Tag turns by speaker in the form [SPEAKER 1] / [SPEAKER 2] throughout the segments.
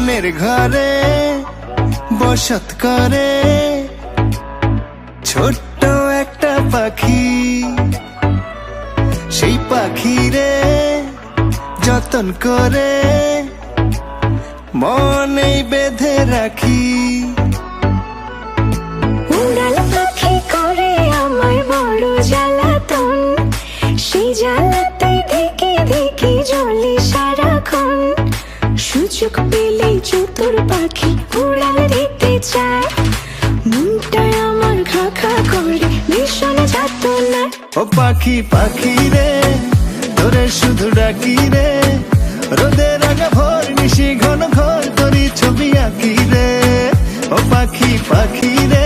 [SPEAKER 1] মনের ঘরে বসত করে। ছোট্ট একটা পাখি সেই পাখিরে যতন করে মনেই বেঁধে রাখি।
[SPEAKER 2] সুযোগ পেলেই চতুর পাখি উড়াল দিতে চায়। মনটা আমার খা খা করে, ভীষণ যাতনা।
[SPEAKER 1] ও পাখি পাখি রে, তোরে শুধু ডাকি রে। রোদের আগা ভোর, নিশি ঘন ঘর তোরি ছবি আঁকি রে। ও পাখি পাখি রে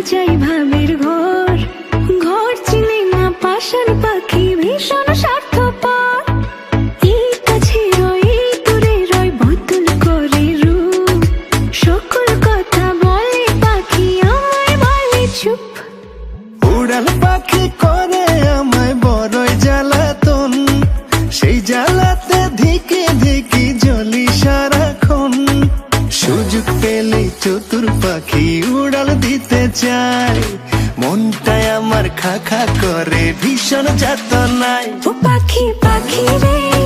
[SPEAKER 2] সাজাই ভাবের ঘর। ঘর চিনে না পাশার পাখি ভীষণ করে রূপ। সকল কথা বলে পাখি আমায় বলে চুপ।
[SPEAKER 1] পাখি করে আমায় বড়ই জ্বালাতন। সেই জ্বালাতে সুযোগ পেলে চতুর পাখি উড়াল দিতে চায়। মনটায় আমার খা খা করে, ভীষণ যাত
[SPEAKER 2] নাই পাখি পাখি রে।